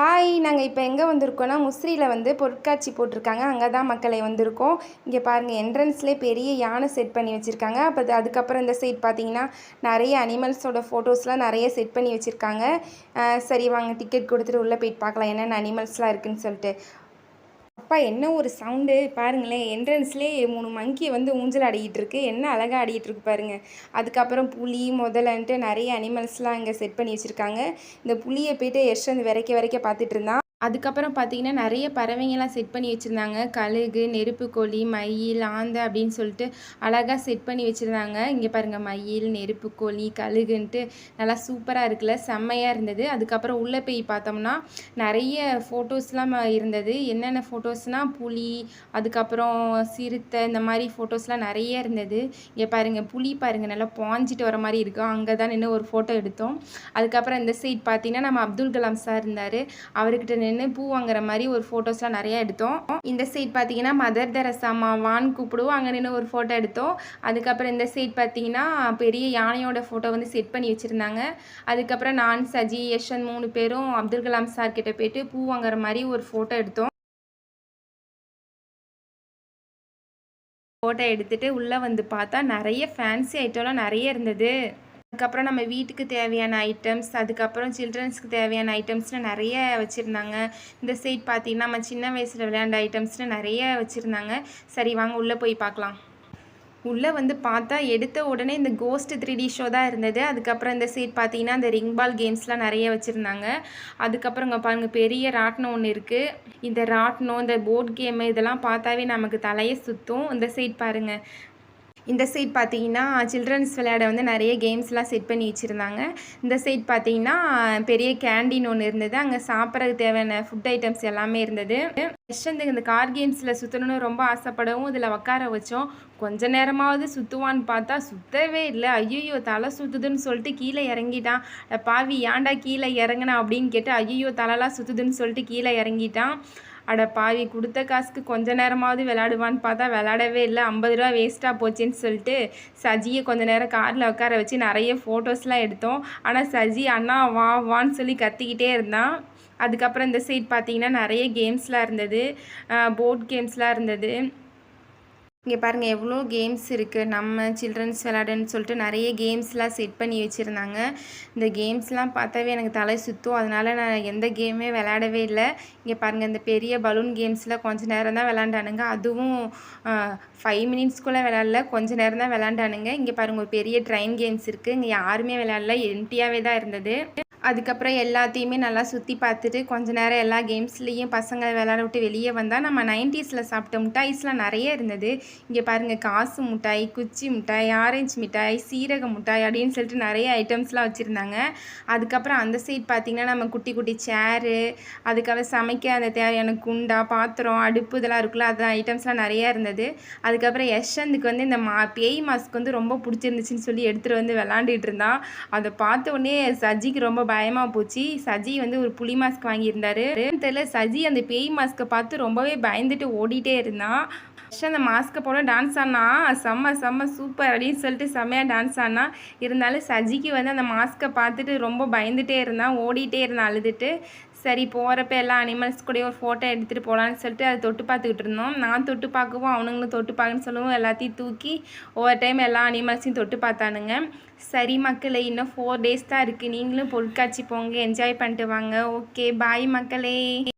Hi நாங்கள் இப்போ எங்கே வந்திருக்கோம்னா முஸ்ரியில் வந்து பொருட்காட்சி போட்டிருக்காங்க. அங்கே தான் மக்களை வந்திருக்கோம். இங்கே பாருங்கள் என்ட்ரன்ஸ்லேயே பெரிய யானை செட் பண்ணி வச்சுருக்காங்க. அப்போ அதுக்கப்புறம் இந்த சைட் பார்த்தீங்கன்னா நிறைய அனிமல்ஸோட ஃபோட்டோஸ்லாம் நிறைய செட் பண்ணி வச்சுருக்காங்க. சரி வாங்க டிக்கெட் கொடுத்துட்டு உள்ளே போயிட்டு பார்க்கலாம். என்னென்ன அனிமல்ஸ்லாம் இருக்குன்னு சொல்லிட்டு. அப்பா என்ன ஒரு சவுண்டு? பாருங்களேன் என்ட்ரன்ஸ்லேயே மூணு மங்கியை வந்து ஊஞ்சல் ஆடிக்கிட்டு இருக்கு என்ன அழகாக ஆடிக்கிட்டு இருக்கு பாருங்க. அதுக்கப்புறம் புலி முதலன்ட்டு நிறைய அனிமல்ஸ்லாம் இங்கே செட் பண்ணி வச்சுருக்காங்க. இந்த புளியை போயிட்டு யஷ்வந்த் விரைக்க விரைக்க பார்த்துட்டு இருந்தான். அதுக்கப்புறம் பார்த்தீங்கன்னா நிறைய பறவைங்கள்லாம் செட் பண்ணி வச்சுருந்தாங்க. கழுகு நெருப்புக்கோழி மயில் ஆந்தை அப்படின்னு சொல்லிட்டு அழகாக செட் பண்ணி வச்சுருந்தாங்க. இங்கே பாருங்கள் மயில் நெருப்புக்கோழி கழுகுன்ட்டு நல்லா சூப்பராக இருக்குல்ல செம்மையாக இருந்தது. அதுக்கப்புறம் உள்ளே போய் பார்த்தோம்னா நிறைய ஃபோட்டோஸ்லாம் இருந்தது. என்னென்ன ஃபோட்டோஸ்னால் புலி அதுக்கப்புறம் சிறுத்தை இந்த மாதிரி ஃபோட்டோஸ்லாம் நிறைய இருந்தது. இங்கே பாருங்கள் புலி பாருங்கள் நல்லா பாஞ்சிட்டு வர மாதிரி இருக்கும் அங்கே தான் நின்று ஒரு ஃபோட்டோ எடுத்தோம். அதுக்கப்புறம் இந்த சைட் பார்த்தீங்கன்னா நம்ம அப்துல் கலாம் சார் இருந்தார். அவர்கிட்ட நின்று பூ வாங்குற மாதிரி ஒரு ஃபோட்டோஸ்லாம் நிறைய எடுத்தோம். இந்த சைட் பார்த்தீங்கன்னா மதர் தெரசாமா வான் கூப்பிடுவோம். அங்கே நின்று ஒரு ஃபோட்டோ எடுத்தோம். அதுக்கப்புறம் இந்த சைட் பார்த்தீங்கன்னா பெரிய யானையோட ஃபோட்டோ வந்து செட் பண்ணி வச்சுருந்தாங்க. அதுக்கப்புறம் நான் சஜி யஷ்வந்த் மூணு பேரும் அப்துல் கலாம் சார் கிட்ட போயிட்டு பூ வாங்குற மாதிரி ஒரு ஃபோட்டோ எடுத்தோம். ஃபோட்டோ எடுத்துகிட்டு உள்ளே வந்து பார்த்தா நிறைய ஃபேன்சி ஐட்டம்லாம் நிறைய இருந்தது. அதுக்கப்புறம் நம்ம வீட்டுக்கு தேவையான ஐட்டம்ஸ் அதுக்கப்புறம் சில்ட்ரன்ஸ்க்கு தேவையான ஐட்டம்ஸ்னு நிறைய வச்சுருந்தாங்க. இந்த சைட் பார்த்தீங்கன்னா நம்ம சின்ன வயசில் விளையாண்ட ஐட்டம்ஸ்னு நிறைய வச்சுருந்தாங்க. சரி வாங்க உள்ளே போய் பார்க்கலாம். உள்ளே வந்து பார்த்தா எடுத்த உடனே இந்த கோஸ்ட் த்ரீ டி ஷோ தான் இருந்தது. அதுக்கப்புறம் இந்த சைட் பார்த்தீங்கன்னா இந்த ரிங் பால் கேம்ஸ்லாம் நிறைய வச்சுருந்தாங்க. அதுக்கப்புறம் இங்கே பாருங்கள் பெரிய ராட்டினம் ஒன்று இருக்குது இந்த ராட்டினம் இந்த போர்ட் கேமு இதெல்லாம் பார்த்தாவே நமக்கு தலையை சுற்றும் இந்த சைட் பாருங்கள் இந்த சைட் பார்த்தீங்கன்னா சில்ட்ரன்ஸ் விளையாட வந்து நிறைய கேம்ஸ்லாம் செட் பண்ணி வச்சுருந்தாங்க. இந்த சைட் பார்த்தீங்கன்னா பெரிய கேண்டீன் ஒன்று இருந்தது. அங்கே சாப்பிட்றதுக்கு தேவையான ஃபுட் ஐட்டம்ஸ் எல்லாமே இருந்தது. யஷ்வந்த் இந்த கார் கேம்ஸில் சுற்றணும்னு ரொம்ப ஆசைப்படவும் இதில் உட்கார வச்சோம். கொஞ்ச நேரமாவது சுற்றுவான்னு பார்த்தா சுத்தவே இல்லை. ஐயோ தலை சுற்றுதுன்னு சொல்லிட்டு கீழே இறங்கிட்டான். பாவி ஏன்டா கீழே இறங்கினா? அப்படின்னு கேட்டு ஐயோ தலைலாம் சுற்றுதுன்னு சொல்லிட்டு கீழே இறங்கிட்டான். அட பாவி கொடுத்த காசுக்கு கொஞ்ச நேரமாவது விளாடுவான்னு பார்த்தா விளாடவே இல்லை. ஐம்பது ரூபா வேஸ்ட்டாக போச்சுன்னு சொல்லிட்டு சஜியை கொஞ்ச நேரம் காரில் உட்கார வச்சு நிறைய ஃபோட்டோஸ்லாம் எடுத்தோம். ஆனால் சஜி அண்ணா வா வான்னு சொல்லி கத்திக்கிட்டே இருந்தான். அதுக்கப்புறம் இந்த சைட் பார்த்தீங்கன்னா நிறைய கேம்ஸ்லாம் இருந்தது. போர்ட் கேம்ஸ்லாம் இருந்தது. இங்கே பாருங்கள் எவ்வளோ கேம்ஸ் இருக்குது நம்ம சில்ட்ரன்ஸ் விளையாடுன்னு சொல்லிட்டு நிறைய கேம்ஸ்லாம் செட் பண்ணி வச்சுருந்தாங்க. இந்த கேம்ஸ்லாம் பார்த்தாவே எனக்கு தலை சுற்றும் அதனால் நான் எந்த கேமே விளையாடவே இல்லை. இங்கே பாருங்கள் இந்த பெரிய பலூன் கேம்ஸில் கொஞ்சம் நேரம் தான் விளாண்டானுங்க அதுவும் ஃபைவ் மினிட்ஸ்க்குள்ளே விளாட்ல கொஞ்ச நேரம் தான் விளாண்டானுங்க இங்கே பாருங்கள் ஒரு பெரிய ட்ரெயின் கேம்ஸ் இருக்குது இங்கே யாருமே விளையாடல. எம்டியாகவே தான் இருந்தது. அதுக்கப்புறம் எல்லாத்தையுமே நல்லா சுற்றி பார்த்துட்டு கொஞ்ச நேரம் எல்லா கேம்ஸ்லேயும் பசங்களை விளாட விட்டு வெளியே வந்தால் நம்ம நைன்ட்டீஸில் சாப்பிட்ட மிட்டாய்ஸ்லாம் நிறைய இருந்தது. இங்கே பாருங்கள் காசு மிட்டாய் குச்சி மிட்டாய் ஆரஞ்சு மிட்டாய் சீரக மிட்டாய் அப்படின்னு சொல்லிட்டு நிறைய ஐட்டம்ஸ்லாம் வச்சுருந்தாங்க. அதுக்கப்புறம் அந்த சைட் பார்த்திங்கன்னா நம்ம குட்டி குட்டி சேரு அதுக்கப்புறம் சமைக்க அந்த தேவையான குண்டா பாத்திரம் அடுப்பு இதெல்லாம் இருக்குல்ல அது ஐட்டம்ஸ்லாம் நிறையா இருந்தது. அதுக்கப்புறம் யஷ்வந்துக்கு வந்து இந்த மா பேய் மாஸ்க் வந்து ரொம்ப பிடிச்சிருந்துச்சின்னு சொல்லி எடுத்துகிட்டு வந்து விளாண்டுட்டு இருந்தான். அதை பார்த்த உடனே சஜிக்கு ரொம்ப பயமாக போச்சு. சஜி வந்து ஒரு புலி மாஸ்க் வாங்கியிருந்தாரு. தெரியல சஜி அந்த பேய் மாஸ்க்கை பார்த்து ரொம்பவே பயந்துட்டு ஓடிட்டே இருந்தான். ஃபஸ்ட்டு அந்த மாஸ்க்கை போட டான்ஸ் ஆனா செம்ம செம்ம சூப்பர் அப்படின்னு சொல்லிட்டு செம்மையாக டான்ஸ் ஆனா இருந்தாலும் சஜிக்கு வந்து அந்த மாஸ்க்கை பார்த்துட்டு ரொம்ப பயந்துட்டே இருந்தான் ஓடிட்டே இருந்தான் அழுதுட்டு. சரி போகிறப்ப எல்லா அனிமல்ஸ் கூட ஒரு ஃபோட்டோ எடுத்துகிட்டு போகலான்னு சொல்லிட்டு அதை தொட்டு பார்த்துக்கிட்டு இருந்தோம். நான் தொட்டு பார்க்கவும் அவனுங்களும் தொட்டு பார்க்கன்னு சொல்லவும் எல்லாத்தையும் தூக்கி ஒவ்வொரு டைம் எல்லா அனிமல்ஸையும் தொட்டு பார்த்தானுங்க. சரி மக்களே இன்னும் ஃபோர் டேஸ் தான் இருக்குது நீங்களும் பொருட்காட்சி போங்க என்ஜாய் பண்ணிட்டு வாங்க. ஓகே பாய் மக்களே.